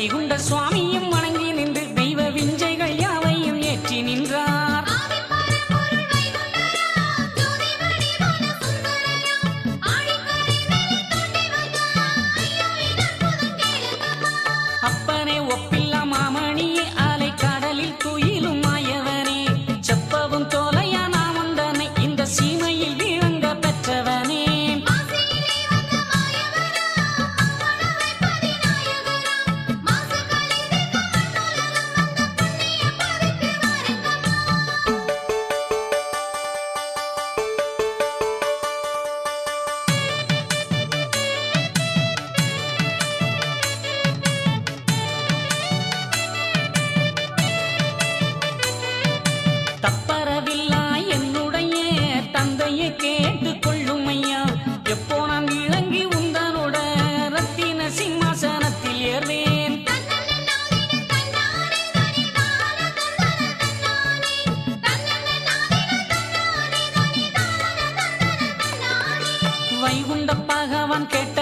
வைகுண்ட சுவாமியும் banqueta.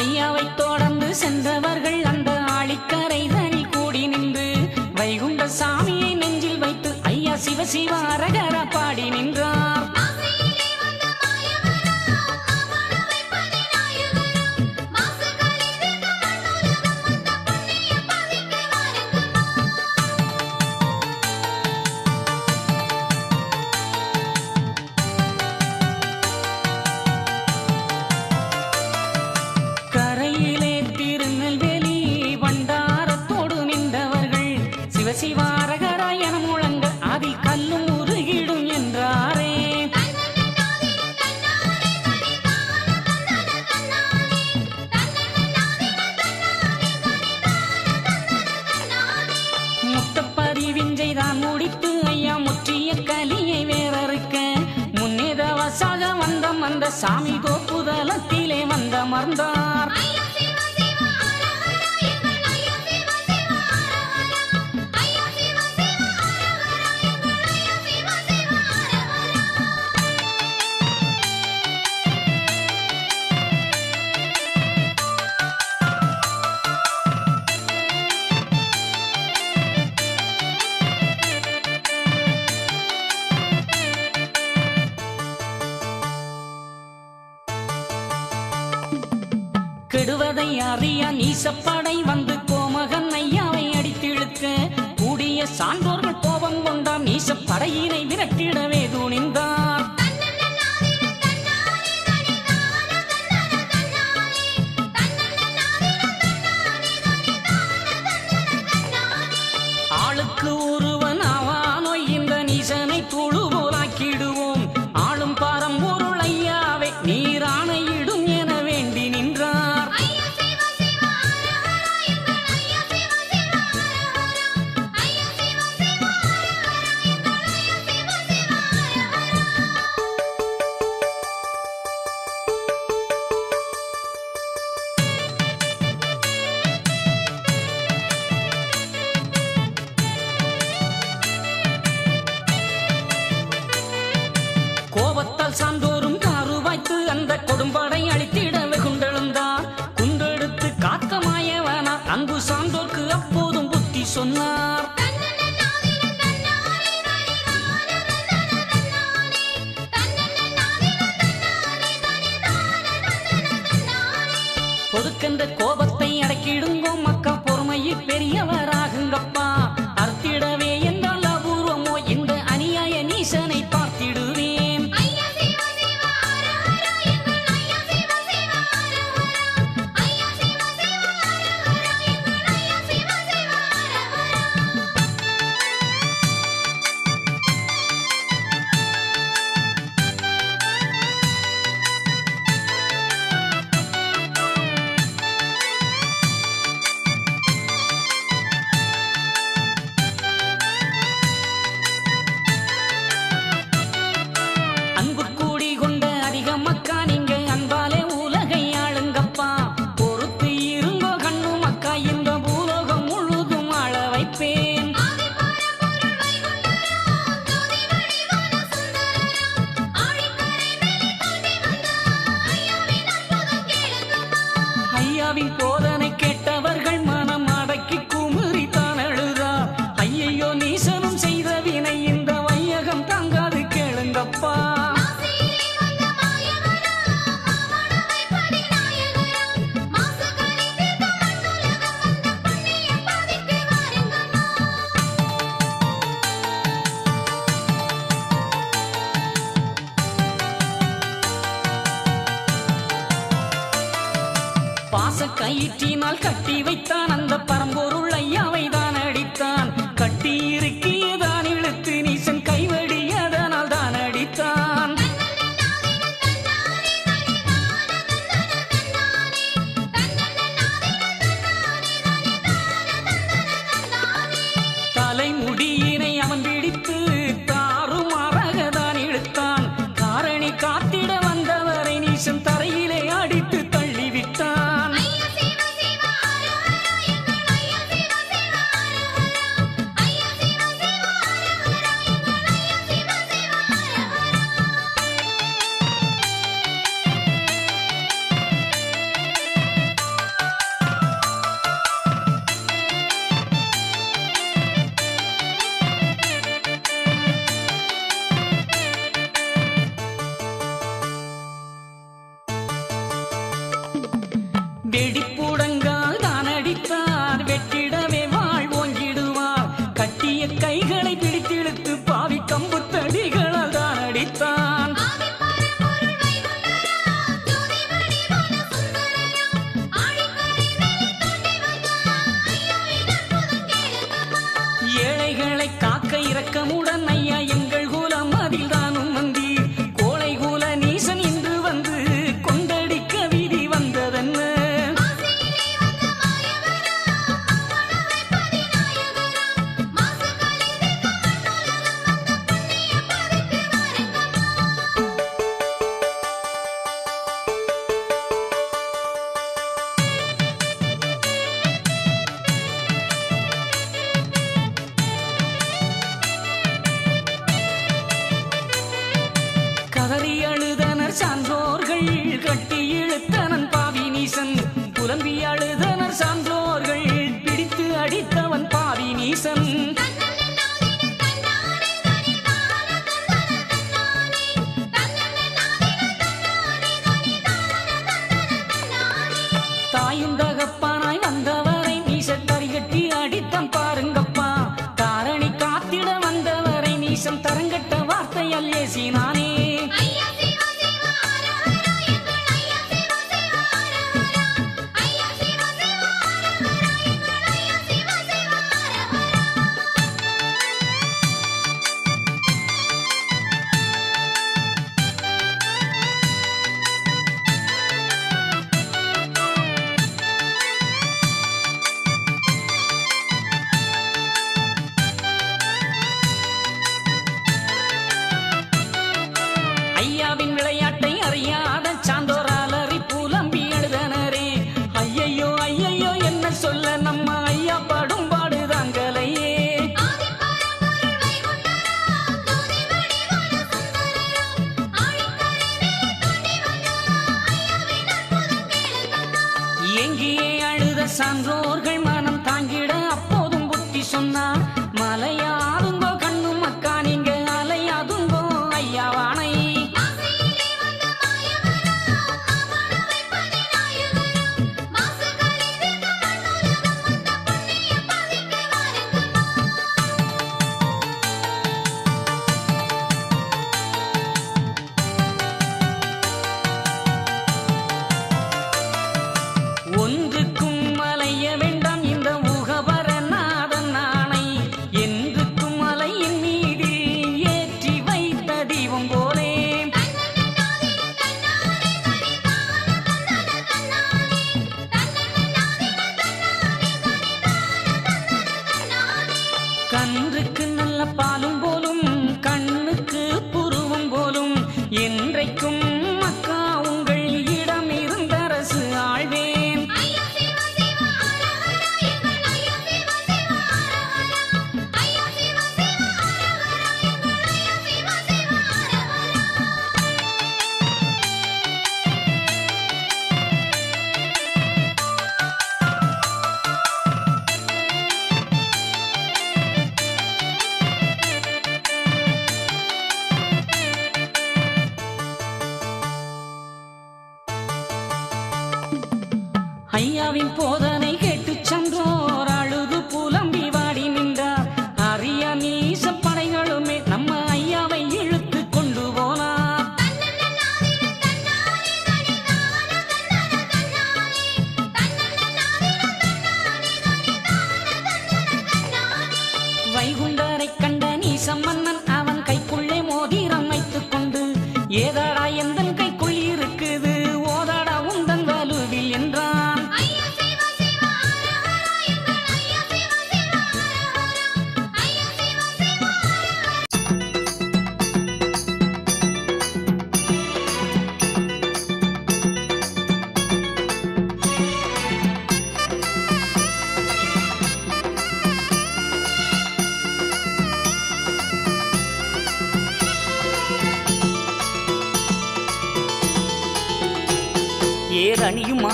ஐயாவை தொடர்ந்து சென்றவர்கள் அந்த ஆளிக்கரைதனில் கூடி நின்று வைகுண்ட சாமியை நெஞ்சில் வைத்து ஐயா சிவசிவ அரகர பாடி நின்றார். சான்றோர்கள் கோபம் கொண்டாம் நீச படையினை விரட்டிடவே துணிந்த இருக்கின்ற கோபத்தை அடக்கிடுங்கோ மக்கள் பொறுமையில் பெரியவராகுங்கப்பா. hábito கட்டி வைத்தான் அந்த பரம்பொருள் ஐயாவை கைகளை பிடித்து பிடித்திழுத்து பாவிக்கம் ஏங்கியே அழுத சான்றோர்கள்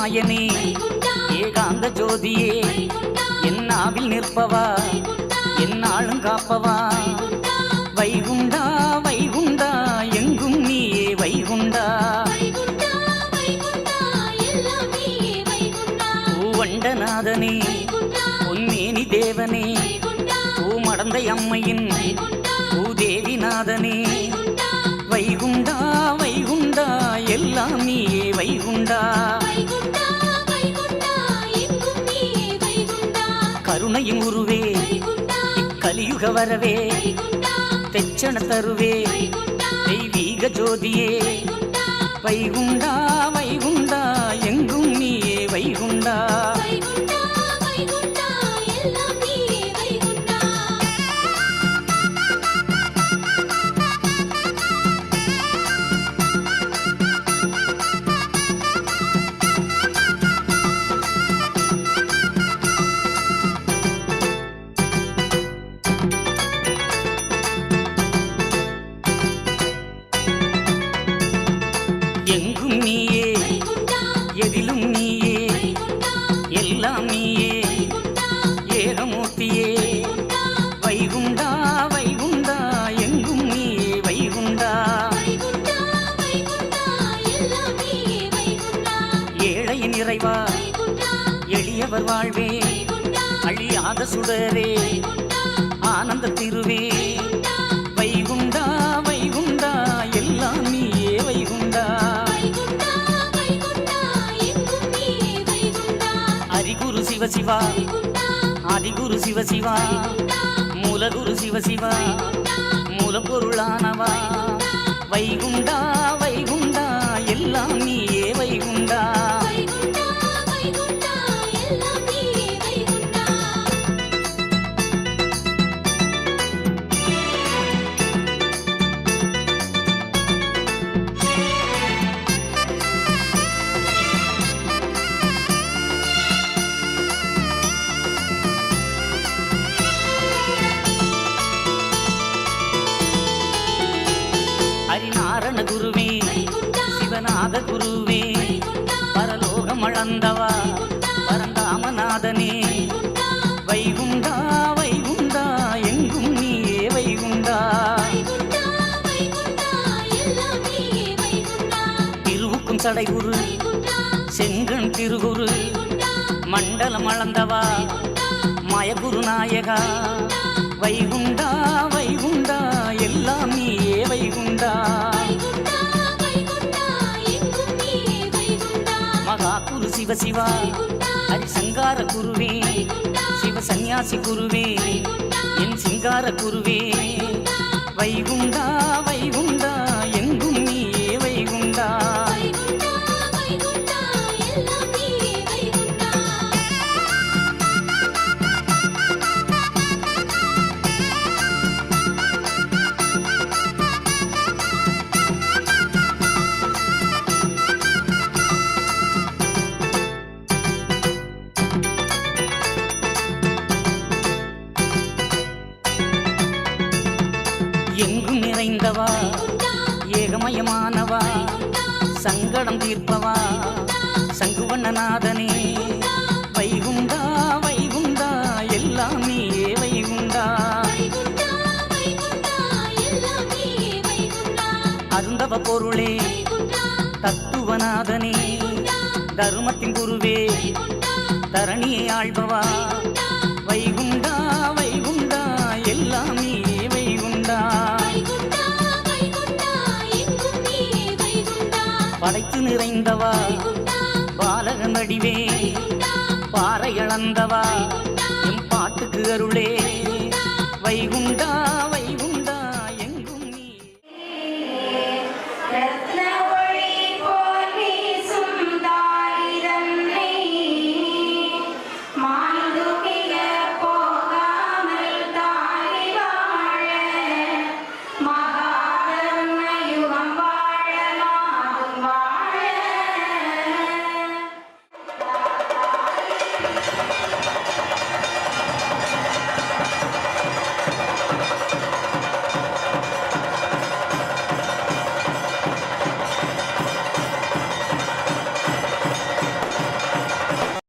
நாயனே ஏகாந்த ஜோதியே என்னாவில் நிற்பவா என்னாலும் காப்பவா? வைகுண்டா வைகுண்டா எங்கும் நீயே வைகுண்டா. கலியுக வரவே தெச்சன தருவே தெய்வீக ஜோதியே. வைகுண்டா வைகுண்டா சுடரே. ஆனந்த திருவே. வைகுண்டா வைகுண்டா எல்லாம் நீயே வைகுண்டா. அரிகுரு வைகுண்டா எங்கும் நீயே வைகுண்டா ஹரிகுரு சிவசிவா. வைகுண்டா ஆதிகுரு சிவசிவா. மூலகுரு சிவசிவா. மூலப்பொருளானவா. வைகுண்டா வைகுண்டா எல்லாம் நீயே சிவநாத குருவே வைகுண்டா பரலோகம் அளந்தவா பரந்தாமநாதனே. வைகுண்டா வைகுண்டா எங்கும் நீயே வைகுண்டா. திருவுக்கும் சடைகுரு வைகுண்டா செங்கண் திருகுரு மண்டலம் அளந்தவா மயகுரு நாயகா. வைகுண்டா குரு அரி சங்கார குருவே சிவ சந்நியாசி குருவே என் சிங்கார குருவே. வைகுண்டா சங்கடம் தீர்ப்பவா? சங்குவண்ணநாதனே வைகுண்டா வைகுண்டா எல்லாம் நீயே வைகுண்டா. அருந்தவ பொருளே தத்துவநாதனே தருமத்தின் குருவே தரணியை ஆழ்பவா வைகுண்டா வைகுண்டா படைத்து நிறைந்தவா? பாலகன் வடிவே பாறை அளந்தவா எம் பாட்டுக்கு அருளே வைகுண்டா